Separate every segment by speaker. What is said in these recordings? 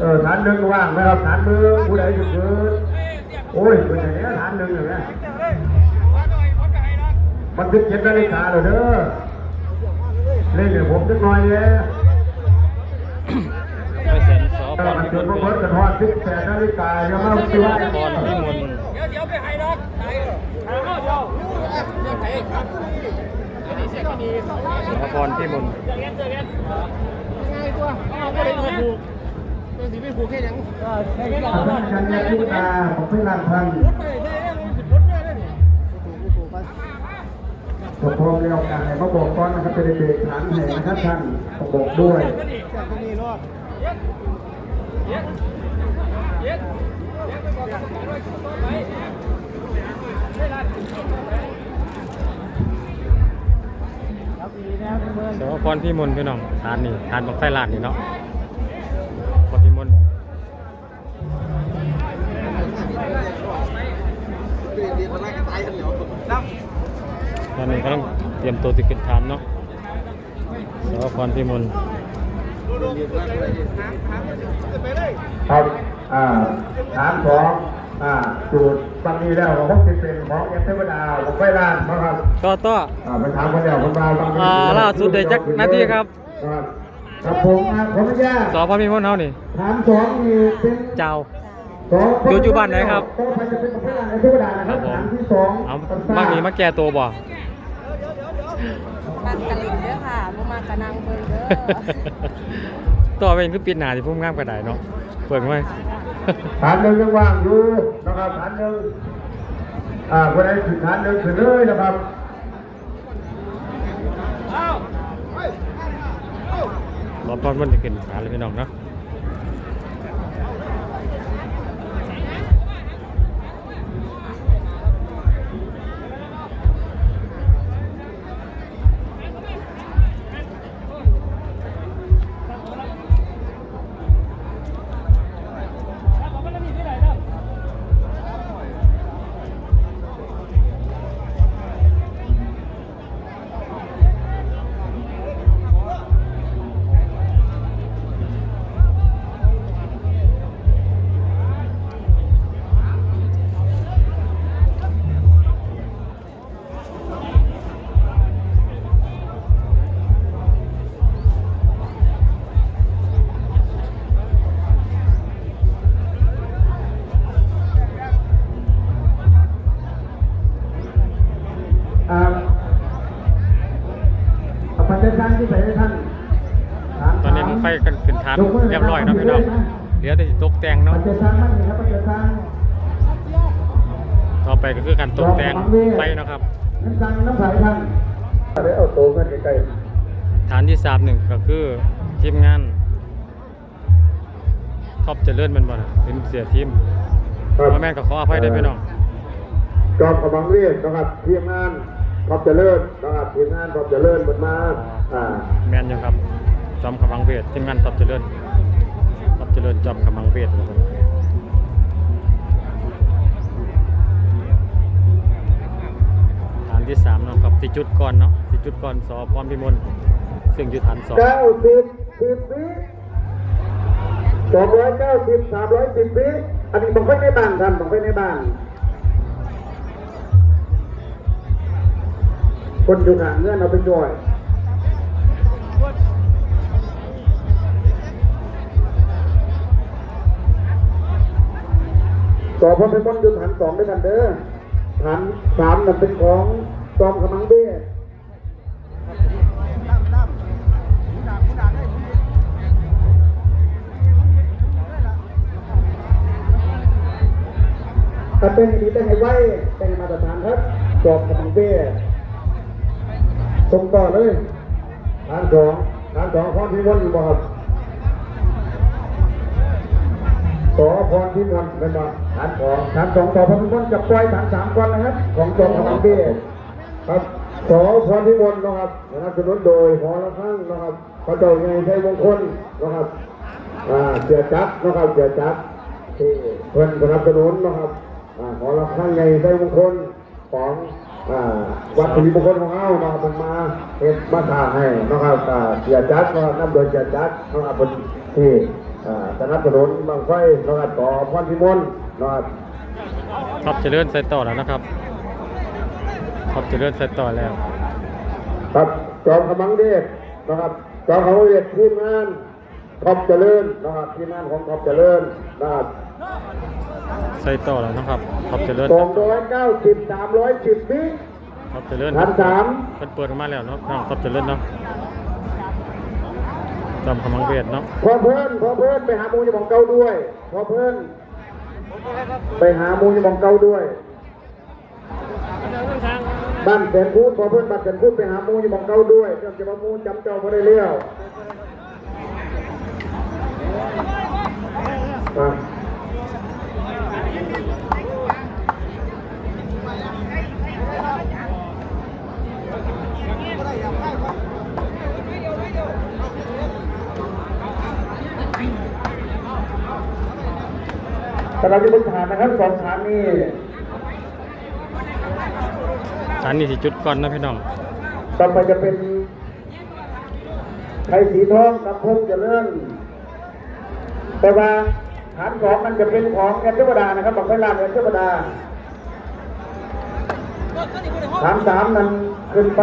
Speaker 1: เออฐานหนึ่งว่างไหมครับฐานมือผู้ใดหยุดมือโอ้ยเป็นอย่างนี้ฐานหนึ่งอย่างนี้มันคิดเจ็ดนาฬิกาเลยเด้อเล่นเนี่ยผมจะน้อยเลย
Speaker 2: ไปเซ็นสอ
Speaker 1: ถ้า
Speaker 2: พร
Speaker 1: มัน
Speaker 2: พิ
Speaker 1: ถึงพอเพิ่นกันทอดสิบแปดนาฬิกายังไม่รู้ว่า
Speaker 2: พรพิมลสอพรพิมล
Speaker 1: ฉันยังพูดตาผ มไม่รังพันปกครองเรียกการให้มาบอกก่อนนะครับจะได้เบรกฐานให้นะครับท่านต้องบอกด้วย
Speaker 2: สอพรพิมลพี่น้องทานนี่ทานบังไฟลาดนี่เนาะ ตอนนี้กำลังเตรียมตัวจะขึ้นฐานเนาะสอพรพิมล
Speaker 1: ครับอ่าฐานสองอ่าสูตรบางทีแล้วผมติดเป็นของเอฟเทวดาผมไปร้านนะครับ
Speaker 2: ต่อต่อ
Speaker 1: อ่าไปถามคนเดียวคนเราบางที
Speaker 2: อ่าล่าสุดได้จักนาทีครับ
Speaker 1: ครับครับผมอ่าผมไม่ยาก
Speaker 2: สอพรพิมลเฮานี่
Speaker 1: ฐานสองนี่เป็น
Speaker 2: เจ้า
Speaker 1: สอง
Speaker 2: อยู่อยู่บ้านไหนครับ
Speaker 1: ต่อไปจะเป็นของพระเอฟเทวดานะค
Speaker 2: ครั
Speaker 1: รั
Speaker 2: บบผม
Speaker 1: ฐานที่สอง
Speaker 2: เอาบางนี้มาแก้ตัวบ่
Speaker 3: มันกะลินเด้อค่ะบ่มากะนางเบิ่งเด้อ
Speaker 2: ต่อเป็นคือปิดหนาที่พุ่มงามกระไดเนาะเปิดไว้
Speaker 1: ฐานหนึ่งยังว่างอยู่นะครับฐานหนึ่งอ่าคนไหนถึงฐานหนึ่งถึงเลยนะครับ
Speaker 2: รอพรมันจะขึ้นฐานเลยพี่น้องเนาะา
Speaker 1: น
Speaker 2: เรียบร้อยเนาะพี่น้องเหลือแต่สิตกแต่งเนาะ
Speaker 1: ปัจจัยทางมันนี่ครับปัจจัยทาง
Speaker 2: ต่อไปก็คือการตกแต่งไฟเนาะครับ
Speaker 1: น้ำทางน้ำสายท่านเดี๋ยวเอาโตกันใกล้
Speaker 2: ฐานที่สามหนึ่งก็คือทีมงานท็อปเจริญแมันบ่นะเป็นเสียทีม
Speaker 1: ๆครับ
Speaker 2: พ่อแม่นก็ขออภัยด้วยพี่น้อง
Speaker 1: จอมกำลังเรียกนะครับทีมงานพร้อมเจริญนะครับทีมงานพร้อมเจริญมันมาอ่า
Speaker 2: แมนอยู่ครับ จอมขมังเวททีมงานท็อปเจริญท็อปเจริญจอมขมังเวทครับฐานที่สามเนาะครับสี่จุดก่อนเนาะสี่จุดก่อนสอพรพิมลซึ่งอยู่ฐานสอง
Speaker 1: เก้าสิบสิบวิสองร้อยเก้าสิบสามร้อยสิบวิอันนี้ผมไปในบ้านท่านผมไปในบ้านคนอยู่ห่างเงื่อนเอาไปจ่อย ต่อพอเป็นคนอยู่ฐานสองด้วยกันเด้อฐานสามนั่นเป็นของจอมกำลังเบ้ถ้าเป็นอย่างนี้เป็นให้ไว้เป็นมาตรฐานครับจอบกำลังเบ้ส่งต่อเลยฐานสองฐานสองพรพิมลบอกครับ สอพรพิมลเป็นมาฐานสองฐานสองต่อพรพิมลจะปล่อยฐานสามก่อนนะครับ ของจอบกำลังเบ้ครับสอพรพิมลนะครับสนับสนุนโดยหอละครั้งนะครับพระเจ้าไงใช้มงคลนะครับอ่าเสียจัดนะครับเสียจัดที่เพื่อนสนับสนุนนะครับอ่าขอรับข้างในได้มงคลของวัดศรีมงคลของเฮานะครับมันมาเฮ็ดมาถ่าให้นะครับเสียจัดนะครับนำโดยเสียจัดนะครับเป็นที่ สนับสนุนบังไฟนะครับต่อพรพิมลนะครับ
Speaker 2: ท็อปเจริญใส่ต่อแล้วนะครับท็อปเจริญใส่ต่อแล้ว
Speaker 1: ครับจอมขมังเดชนะครับจอมขมังเดชทีมงานท็อปเจริญนะครับทีมงานของท็อปเจริญนะครับ
Speaker 2: ใส่ต่อแล้วนะครับท็อปเจริญ
Speaker 1: สองร้อยเก้าสิบสามร้อยสิบวิ
Speaker 2: ท็อปเจริญ
Speaker 1: พันสาม
Speaker 2: เพิ่นเปิดออกมาแล้วเนาะน้องท็อปเจริญเนาะ จอมขมังเวทเนาะ
Speaker 1: พอเพื่อนพอเพื่อนไปหามูยบองเก้าด้วยพอเพื่อนไปหามูยบองเก้าด้วยบ้านแสนพูดพอเพื่อนบ้านแสนพูดไปหามูยบองเก้าด้วยเจ้าจะมามูจำเจ้าพอได้เลี้ยว สำหรับที่บนฐานนะครับสองฐานนี่
Speaker 2: อันนี้สิจุดก่อนนะพี่น้อง
Speaker 1: ต่อไปจะเป็นไทยสีทองกับพงเจริญแต่ว่าฐานสองมันจะเป็นของแอนเทวดานะครับบอกไว้ลานแอนเทวดาฐานสามนั้นขึ้นไป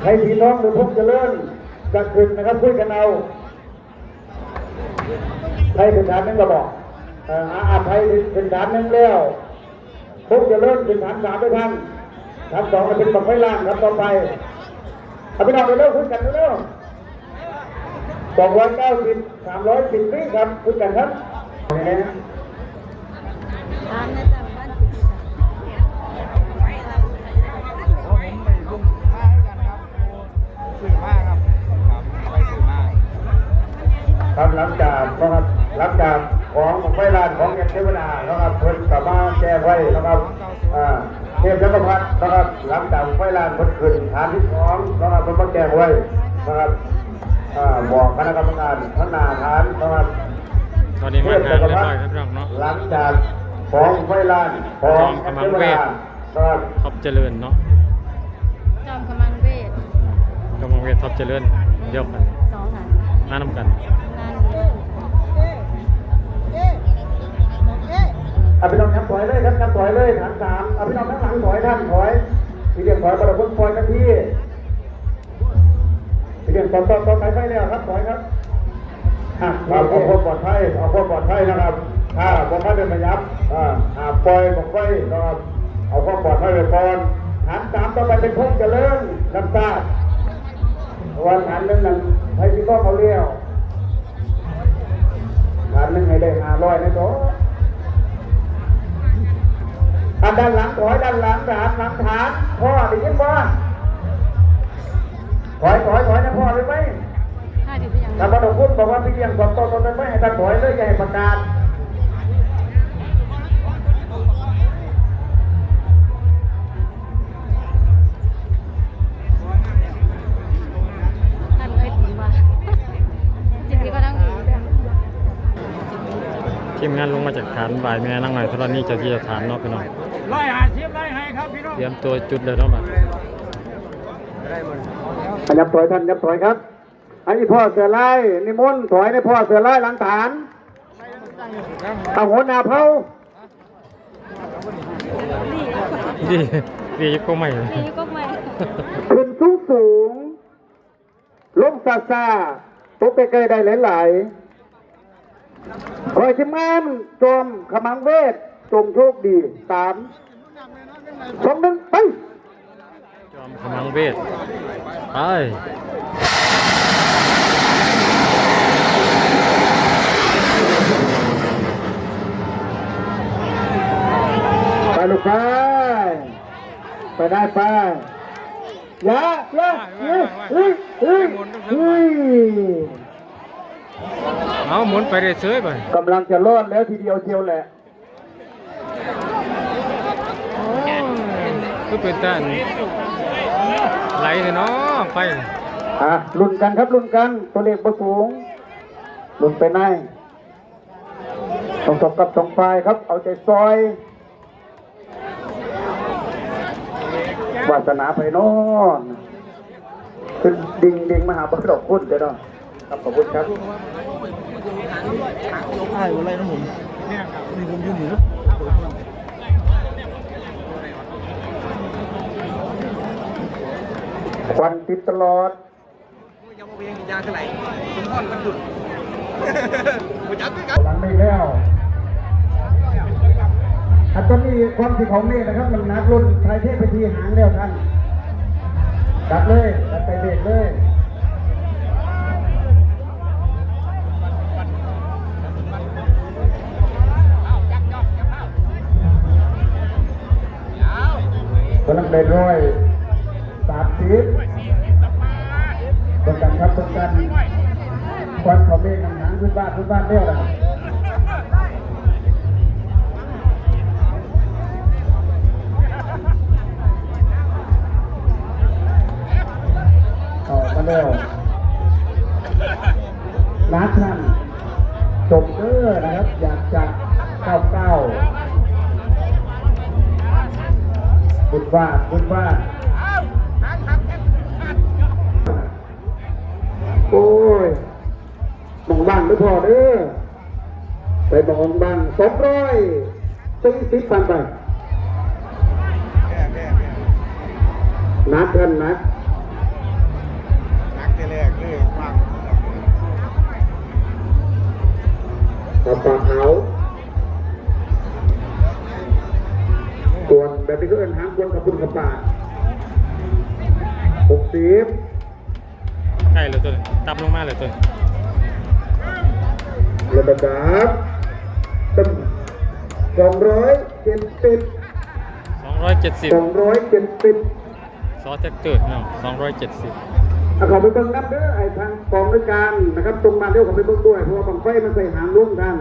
Speaker 1: ไทยสีทองหรือพงเจริญจะขึ้นนะครับคุยกันเอา ไทยเป็นฐานหนึงก็บอกอ่าอาไทยเป็นฐานหนึงแล้วพวกจะเริ่มเป็นฐานสามไปท่านฐานสองจะเป็นบังไฟล่างครับต่อไปเอาไปนอนไปเร็วคุยกันเร็วสองร้อยเก้าสิบสามร้อยสิบปีครับคุยกันครับ
Speaker 4: ครับ
Speaker 1: หลังจากนะครับหลังจากของบังไฟล่างของเงินเทวดานะครับเพิ่นกลับมาแก้ไว้นะครับอ่าเทพจักรพรรดินะครับหลังจากบังไฟล่างเพิ่นขึ้นฐานที่สองนะครับเพิ่นมาแก้ไว้นะครับอ่าบอกคณะกรรมการพนาฐานนะครับ
Speaker 2: ตอนนี้มางานเรียบร้อยครับพี่น้องเนาะ
Speaker 1: หลังจากของไฟลานของแอปเปิลวาครับ
Speaker 2: ท็อปเจริญเนาะ
Speaker 3: จอมกำลังเวท
Speaker 2: กำลังเวทท็อปเจริญเดียวกัน
Speaker 3: สองหัน
Speaker 2: มานำกัน
Speaker 1: อาพี่น้องทำถอยเลยครับทำถอยเลยฐานสามเอาพี่น้องทั้งหลังถอยท่านถอยพี่เดียงถอยประดับถอยกันที่พี่เดียงต่อต่อต่อไปไฟแล้วครับถอยครับอะเอาเอาความปลอดภัยเอาความปลอดภัยนะครับถ้าความปลอดภัยเป็นระยับอ่าอ่าปล่อยบอกไฟนะครับเอาความปลอดภัยไว้ก่อนฐานสามต่อไปเป็นพงเจริญน้ำตาวันฐานหนึ่งนั้นให้พี่ก็เขาเลี้ยวฐานหนึ่งให้ได้ห้าร้อยนะจ๊ะ อันด้านหลังถอยด้านหลังฐานหลังฐานพ่อได้ยินบ่ถอยถอยถอยนะพ่อเลยไหม
Speaker 3: ห้าดิบไปยัง
Speaker 1: ถ้าพระดงพุทธบอกว่าพี่เลี้ยงสองตัวตนนั้นไม่ให้ท่านถอยเลยอย่าให้ประกาศ
Speaker 3: ท่านเอ้ยถึงว่าจริงๆก็ต้องอยู่ด้วย
Speaker 2: ทีมงานลงมาจากฐานบ่ายแม่นั่งหน่อยธรณีเจ้าที่เจ้าฐานเนาะพี่น้อง
Speaker 4: ร้อยหาชิบร้อยให้ครับพี่น้อง
Speaker 2: เตรียมตัวจุดเลยเนาะบัด
Speaker 1: ยับถอยท่านยับถอยครับอันนี้พ่อเสือไล่นิมนต์ถอยในพ่อเสือไล่หลังฐานเอาหัวหน้าเผา
Speaker 2: ดีดีก็ไม่
Speaker 3: นี่ก็ไม่
Speaker 1: ขึ้นสูงสูงลงซาซาตกไปไกลได้หลายๆคอยชิมงานจมขมังเวท จงโชคดีสามสองหนึ่งไป
Speaker 2: จอมขมังเวทไป
Speaker 1: ไปลูกไปไปได้ไปอย่าอย่าเฮ้ยเฮ้ยเฮ้ยเฮ้ย
Speaker 2: เอาหมุนไปเรื่อยๆไป
Speaker 1: กำลังจะรอดแล้วทีเดียวเชียวแหละ
Speaker 2: ก็เป็นแต่ไหลเลยเนาะไป
Speaker 1: อะลุ้นกันครับลุ้นกันตัวเลขประสูงลุ้นไปไหนต้องตบกับสองฝ่ายครับ เอาใจซอยวาสนาไปน่นขึ้นดิ่งดิ่งมหาบักดอกพุ่นเดี๋ยวเนาะครับขอบคุณครับ
Speaker 4: ใช่อะไรนะผมเนี่ยครับนี่ผมยืนอยู่
Speaker 1: ควันติดตลอด
Speaker 4: ยังมาเพียงยาเท่าไหร่ผมพ่อนมันหยุดผมจับด้วยกัน
Speaker 1: หลังไม่แล้วอันตอนนี้ความที่ของนี่นะครับ มันนักรุ่นไทยเทพไปทีหางแล้วท่านดับเลยดับไปเบรกเลยกำลังเป็นร้อย สิบตรงกันครับตรงกันควันเขาเมฆหางขึ้นบ้านขึ้นบ้านเรียกอะไรต่อมาแล้วร้านท่านจบเกอร์นะครับ อยากจะเก้าเก้าบุญว่าบุญวาโมองบ้างไม่พอเด้อไปมองบ้างสองร้อยสี่สิบพันไป
Speaker 4: แก้แก้แก้
Speaker 1: นัดกันนัด
Speaker 4: นักแรกเลยฟัง
Speaker 1: กระป๋าเอาส่วนแบบนี้ก็เอินหางควรกับบุญกับป่าหกสิบ
Speaker 2: ใกล้เลยตัวตับลงมาเลยตัว นี้
Speaker 1: ระดับตึ้มสองร้อยเจ็ดสิบ
Speaker 2: สองร้อยเจ็ดสิบ
Speaker 1: สองร้อยเจ็ดสิบ
Speaker 2: ซอสแท็กเตอร์เนาะสองร้อยเจ็ดสิบ
Speaker 1: เอาเขาไปเบิ่งนับเด้อไอ้ทางกองด้วยการนะครับ ตรงมาเรียวเขาไปเบิ่งด้วยเพราะว่าบังไฟมันใส่หางร่วมกัน